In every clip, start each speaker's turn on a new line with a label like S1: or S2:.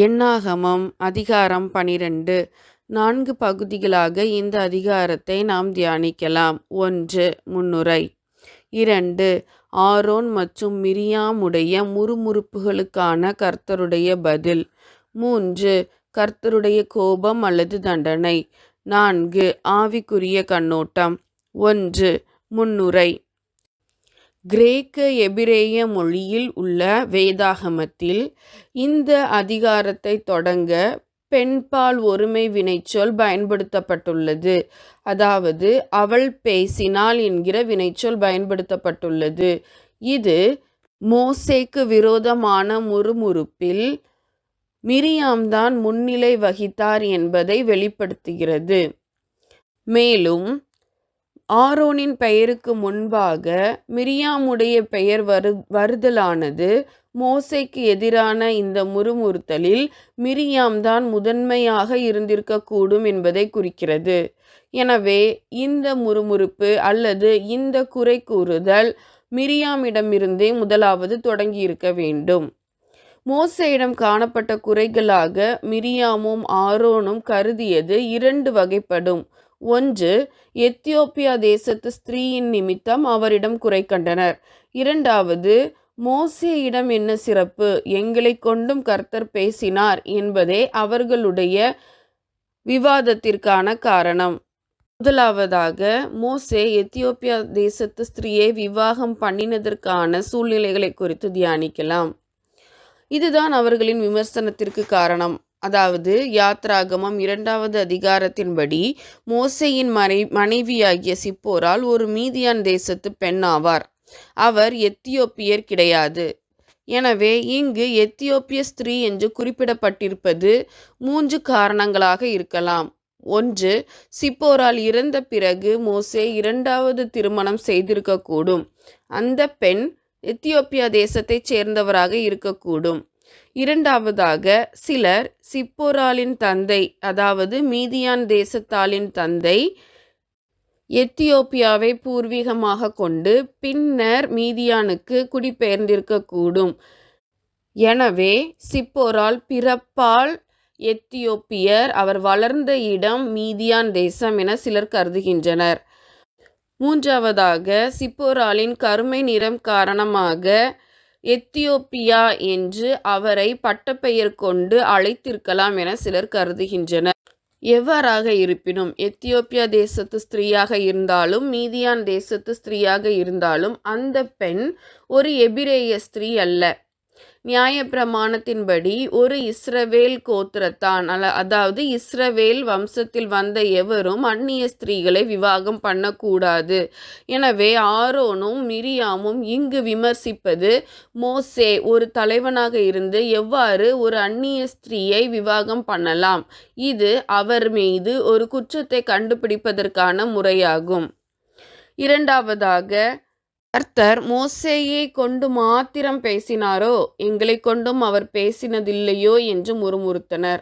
S1: எண்ணாகமம் அதிகாரம் பனிரெண்டு. நான்கு பகுதிகளாக இந்த அதிகாரத்தை நாம் தியானிக்கலாம். ஒன்று முன்னுரை. இரண்டு ஆரோன் மற்றும் மிரியாமுடைய முறுமுறுப்புகளுக்கான கர்த்தருடைய பதில். மூன்று கர்த்தருடைய கோபம் அல்லது தண்டனை. நான்கு ஆவிக்குரிய கண்ணோட்டம். ஒன்று முன்னுரை. கிரேக்க எபிரேய மொழியில் உள்ள வேதாகமத்தில் இந்த அதிகாரத்தை தொடங்க பெண்பால் ஒருமை வினைச்சொல் பயன்படுத்தப்பட்டுள்ளது. அதாவது அவள் பேசினாள் என்கிற வினைச்சொல் பயன்படுத்தப்பட்டுள்ளது. இது மோசேக்கு விரோதமான முறுமுறுப்பில் மிரியாம்தான் முன்னிலை வகித்தார் என்பதை வெளிப்படுத்துகிறது. மேலும் ஆரோனின் பெயருக்கு முன்பாக மிரியாமுடைய பெயர் வரு வருதலானது. மோசைக்கு எதிரான இந்த முறுமுறுத்தலில் மிரியாம் தான் முதன்மையாக இருந்திருக்கக்கூடும் என்பதை குறிக்கிறது. எனவே இந்த முறுமுறுப்பு அல்லது இந்த குறை கூறுதல் மிரியாமிடமிருந்தே முதலாவது தொடங்கியிருக்க வேண்டும். மோசையிடம் காணப்பட்ட குறைகளாக மிரியாமும் ஆரோனும் கருதியது இரண்டு வகைப்படும். ஒன்று எத்தியோப்பியா தேசத்து ஸ்திரீயின் நிமித்தம் அவரிடம் குறை கண்டனர். இரண்டாவது மோசேயிடம் என்ன சிறப்பு? எங்களை கொண்டும் கர்த்தர் பேசினார் என்பதே அவர்களுடைய விவாதத்திற்கான காரணம். முதலாவதாக மோசே எத்தியோப்பியா தேசத்து ஸ்திரீயை விவாகம் பண்ணினதற்கான சூழ்நிலைகளை குறித்து தியானிக்கலாம். இதுதான் அவர்களின் விமர்சனத்திற்கு காரணம். அதாவது யாத்ராகமம் இரண்டாவது அதிகாரத்தின்படி மோசையின் மனை மனைவியாகிய சிப்போரால் ஒரு மீதியான் தேசத்து பெண் ஆவார். அவர் எத்தியோப்பியர் கிடையாது. எனவே இங்கு எத்தியோப்பிய ஸ்திரீ என்று குறிப்பிடப்பட்டிருப்பது மூன்று காரணங்களாக இருக்கலாம். ஒன்று சிப்போரால் இறந்த பிறகு மோசே இரண்டாவது திருமணம் செய்திருக்கக்கூடும். அந்த பெண் எத்தியோப்பியா தேசத்தைச் சேர்ந்தவராக இருக்கக்கூடும். இரண்டாவதாக சிலர் சிப்போராலின் தந்தை அதாவது மீதியான் தேசத்தாலின் தந்தை எத்தியோப்பியாவை பூர்வீகமாக கொண்டு பின்னர் மீதியானுக்கு குடிபெயர்ந்திருக்கக்கூடும். எனவே சிப்போரால் பிறப்பால் எத்தியோப்பியர் அவர் வளர்ந்த இடம் மீதியான் தேசம் என சிலர் கருதுகின்றனர். மூன்றாவதாக சிப்போராலின் கருமை நிறம் காரணமாக எத்தியோப்பியா என்று அவரை பட்டப்பெயர் கொண்டு அழைத்திருக்கலாம் என சிலர் கருதுகின்றனர். எவ்வாறாக இருப்பினும் எத்தியோப்பியா தேசத்து ஸ்திரீயாக இருந்தாலும் மீதியான் தேசத்து ஸ்திரீயாக இருந்தாலும் அந்த பெண் ஒரு எபிரேய ஸ்திரீ அல்ல. நியாயப்பிரமாணத்தின்படி ஒரு இஸ்ரவேல் கோத்திரத்தான் அல்ல அதாவது இஸ்ரவேல் வம்சத்தில் வந்த எவரும் அந்நிய ஸ்திரீகளை விவாகம் பண்ணக்கூடாது. எனவே ஆரோனும் மிரியாமும் இங்கு விமர்சிப்பது மோசே ஒரு தலைவனாக இருந்து எவ்வாறு ஒரு அந்நிய ஸ்திரீயை விவாகம் பண்ணலாம்? இது அவர் மீது ஒரு குற்றத்தை கண்டுபிடிப்பதற்கான முறையாகும். இரண்டாவதாக கர்த்தர் மோசேயை கொண்டு மாத்திரம் பேசினாரோ? எங்களை கொண்டும் அவர் பேசினதில்லையோ? என்று முறுமுறுத்தனர்.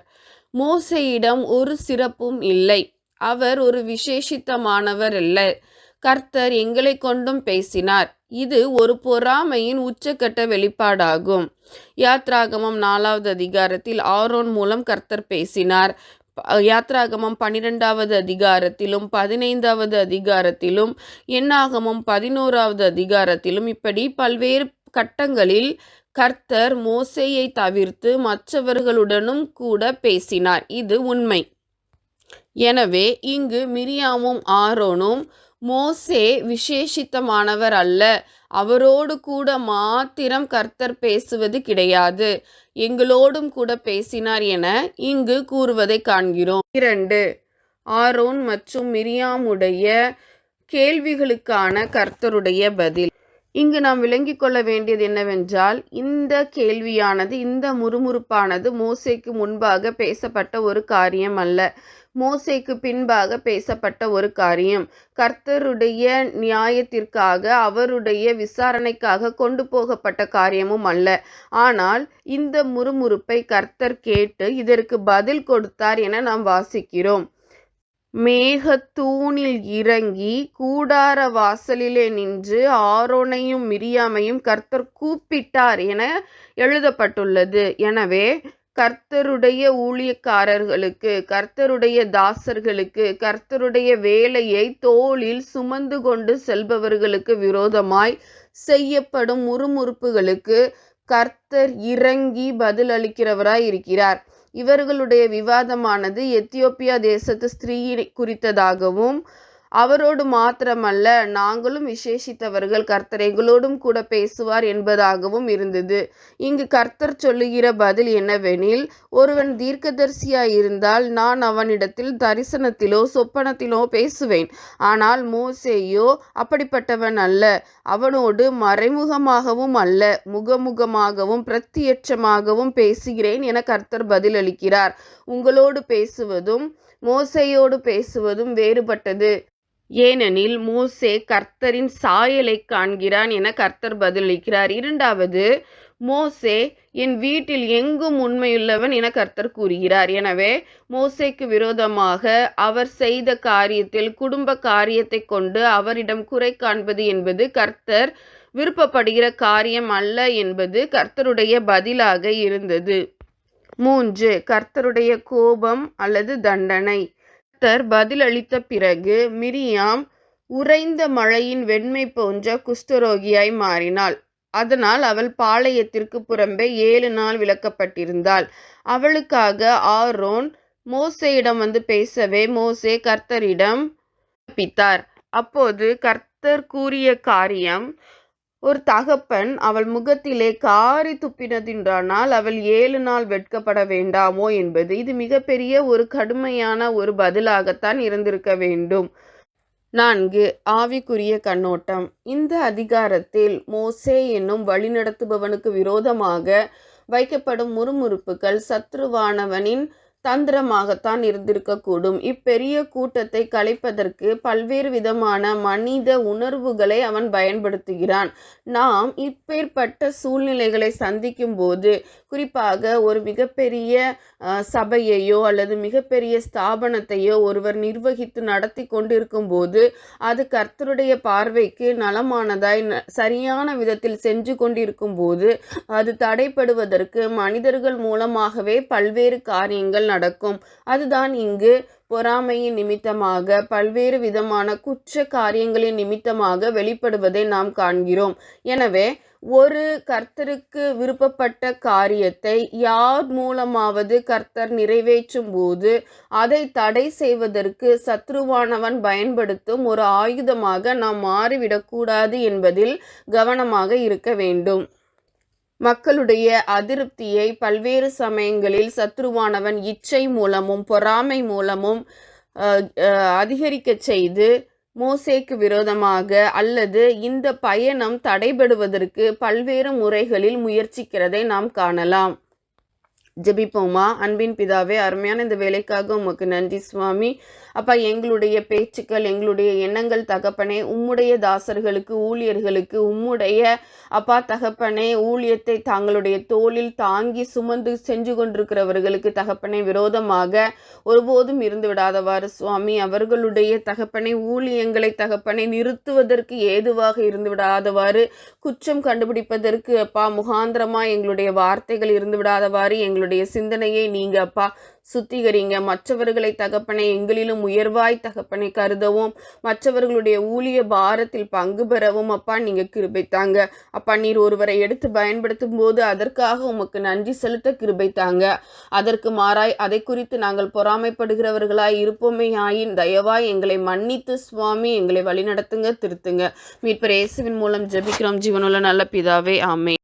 S1: மோசையிடம் ஒரு சிறப்பும் இல்லை. அவர் ஒரு விசேஷித்தமானவர் அல்ல. கர்த்தர் எங்களை கொண்டும் பேசினார். இது ஒரு பொறாமையின் உச்சக்கட்ட வெளிப்பாடாகும். யாத்ராகமம் நாலாவது அதிகாரத்தில் ஆரோன் மூலம் கர்த்தர் பேசினார். யாத்ராகமம் பன்னிரெண்டாவது அதிகாரத்திலும் பதினைந்தாவது அதிகாரத்திலும் எண்ணாகமம் பதினோராவது அதிகாரத்திலும் இப்படி பல்வேறு கட்டங்களில் கர்த்தர் மோசையை தவிர்த்து மற்றவர்களுடனும் கூட பேசினார். இது உண்மை. எனவே இங்கு மிரியாமும் ஆரோனும் மோசே விசேஷித்தமானவர் அல்ல. அவரோடு கூட மாத்திரம் கர்த்தர் பேசுவது கிடையாது. எங்களோடும் கூட பேசினார் என இங்கு கூறுவதை காண்கிறோம். இரண்டு ஆரோன் மற்றும் மிரியாமுடைய கேள்விகளுக்கான கர்த்தருடைய பதில். இங்கு நாம் விளங்கிக் கொள்ள வேண்டியது என்னவென்றால் இந்த கேள்வியானது இந்த முறுமுறுப்பானது மோசைக்கு முன்பாக பேசப்பட்ட ஒரு காரியம் அல்ல. மோசைக்கு பின்பாக பேசப்பட்ட ஒரு காரியம். கர்த்தருடைய நியாயத்திற்காக அவருடைய விசாரணைக்காக கொண்டு போகப்பட்ட காரியமும் அல்ல. ஆனால் இந்த முறுமுறுப்பை கர்த்தர் கேட்டு இதற்கு பதில் கொடுத்தார் என நாம் வாசிக்கிறோம். மேகத்தூணில் இறங்கி கூடார வாசலிலே நின்று ஆரோனையும் மிரியாமையும் கர்த்தர் கூப்பிட்டார் என எழுதப்பட்டுள்ளது. எனவே கர்த்தருடைய ஊழியக்காரர்களுக்கு கர்த்தருடைய தாசர்களுக்கு கர்த்தருடைய வேலையை தோளில் சுமந்து கொண்டு செல்பவர்களுக்கு விரோதமாய் செய்யப்படும் முறுமுறுப்புகளுக்கு கர்த்தர் இறங்கி பதிலளிக்கிறவராய் இருக்கிறார் இவர்களுடைய விவாதமானது எத்தியோப்பியா தேசத்து ஸ்திரீ குறித்ததாகவும் அவரோடு மாத்திரமல்ல நாங்களும் விசேஷித்தவர்கள் கர்த்தர் எங்களோடும் கூட பேசுவார் என்பதாகவும் இருந்தது. இங்கு கர்த்தர் சொல்லுகிற பதில் என்னவெனில் ஒருவன் தீர்க்கதரிசியாய் இருந்தால் நான் அவனிடத்தில் தரிசனத்திலோ சொப்பனத்திலோ பேசுவேன். ஆனால் மோசேயோ அப்படிப்பட்டவன் அல்ல. அவனோடு மறைமுகமாகவும் அல்ல. முகமுகமாகவும் பிரத்தியட்சமாகவும் பேசுகிறேன் என கர்த்தர் பதிலளிக்கிறார். உங்களோடு பேசுவதும் மோசையோடு பேசுவதும் வேறுபட்டது. ஏனெனில் மோசே கர்த்தரின் சாயலை காண்கிறான் என கர்த்தர் பதிலளிக்கிறார். இரண்டாவது மோசே என் வீட்டில் எங்கும் உண்மையுள்ளவன் என கர்த்தர் கூறுகிறார். எனவே மோசேக்கு விரோதமாக அவர் செய்த காரியத்தில் குடும்ப காரியத்தை கொண்டு அவரிடம் குறை காண்பது என்பது கர்த்தர் விருப்பப்படுகிற காரியம் அல்ல என்பது கர்த்தருடைய பதிலாக இருந்தது. மூன்று கர்த்தருடைய கோபம் அல்லது தண்டனை. கர்த்தர் பதிலளித்த பிறகு மிரியாம் உறைந்த மழையின் வெண்மை போன்ற குஷ்டரோகியாய் மாறினாள். அதனால் அவள் பாளையத்திற்கு புறம்பே ஏழு நாள் விளக்கப்பட்டிருந்தாள். அவளுக்காக ஆரோன் மோசேயிடம் வந்து பேசவே மோசே கர்த்தரிடம் பித்தார் அப்போது கர்த்தர் கூறிய காரியம் ஒரு தகப்பன் அவள் முகத்திலே காரி துப்பினதின்றானால் அவள் ஏழு நாள் வெட்கப்பட வேண்டாமோ என்பது இது மிகப்பெரிய ஒரு கடுமையான ஒரு பதிலாகத்தான் இருந்திருக்க வேண்டும். நான்கு ஆவிக்குரிய கண்ணோட்டம். இந்த அதிகாரத்தில் மோசே என்னும் வழிநடத்துபவனுக்கு விரோதமாக வைக்கப்படும் முறுமுறுப்புகள் சத்ருவானவனின் தந்திரமாகத்தான் இருந்திருக்கக்கூடும். இப்பெரிய கூட்டத்தை கலைப்பதற்கு பல்வேறு விதமான மனித உணர்வுகளை அவன் பயன்படுத்துகிறான். நாம் இப்பேற்பட்ட சூழ்நிலைகளை சந்திக்கும் போது குறிப்பாக ஒரு மிகப்பெரிய சபையையோ அல்லது மிகப்பெரிய ஸ்தாபனத்தையோ ஒருவர் நிர்வகித்து நடத்தி கொண்டிருக்கும் போது அது கர்த்தருடைய பார்வைக்கு நலமானதாய் சரியான விதத்தில் சென்று கொண்டிருக்கும் போது அது தடைப்படுவதற்கு மனிதர்கள் மூலமாகவே பல்வேறு காரியங்கள் நடக்கும். அதுதான் இங்கு பொறாமையின் நிமித்தமாக பல்வேறு விதமான குற்ற காரியங்களின் நிமித்தமாக வெளிப்படுவதை நாம் காண்கிறோம். எனவே ஒரு கர்த்தருக்கு விருப்பப்பட்ட காரியத்தை யார் மூலமாவது கர்த்தர் நிறைவேற்றும் போது அதை தடை செய்வதற்கு சத்ருவானவன் பயன்படுத்தும் ஒரு ஆயுதமாக நாம் மாறிவிடக்கூடாது என்பதில் கவனமாக இருக்க வேண்டும். மக்களுடைய அதிருப்தியை பல்வேறு சமயங்களில் சத்ருவானவன் இச்சை மூலமும் பொறாமை மூலமும் அதிகரிக்க செய்து மோசேக்கு விரோதமாக அல்லது இந்த பயணம் தடைபடுவதற்கு பல்வேறு முறைகளில் முயற்சிக்கிறதை நாம் காணலாம். ஜெபிப்போமா? அன்பின் பிதாவே அருமையான இந்த வேலைக்காக உமக்கு நன்றி சுவாமி. அப்பா எங்களுடைய பேச்சுக்கள் எங்களுடைய எண்ணங்கள் தகப்பனே உம்முடைய தாசர்களுக்கு ஊழியர்களுக்கு உம்முடைய அப்பா தகப்பனே ஊழியத்தை தங்களுடைய தோளில் தாங்கி சுமந்து செஞ்சு கொண்டிருக்கிறவர்களுக்கு தகப்பனை விரோதமாக ஒருபோதும் இருந்து விடாதவாறு சுவாமி. அவர்களுடைய தகப்பனை ஊழியங்களை தகப்பனை நிறுத்துவதற்கு ஏதுவாக இருந்து விடாதவாறு குற்றம் கண்டுபிடிப்பதற்கு அப்பா முகாந்திரமா எங்களுடைய வார்த்தைகள் இருந்து விடாதவாறு எங்களுடைய சிந்தனையை நீங்க அப்பா சுத்திகரிங்க. மற்றவர்களை தகப்பனை எங்களிலும் உயர்வாய் தகப்பனை கருதவும். மற்றவர்களுடைய ஊழிய பாரத்தில் பங்கு பெறவும் அப்பா நீங்க கிருபைத்தாங்க அப்பா நீர் ஒருவரை எடுத்து பயன்படுத்தும் போது அதற்காக உமக்கு நன்றி செலுத்த கிருபைத்தாங்க அதற்கு மாறாய் அதை குறித்து நாங்கள் பொறாமைப்படுகிறவர்களாய் இருப்போமே ஆயின் தயவாய் எங்களை மன்னித்து சுவாமி எங்களை வழிநடத்துங்க திருத்துங்க. மீட்பர் இயேசுவின் மூலம் ஜெபிக்கிறோம். ஜீவனுள்ள நல்ல பிதாவே ஆமே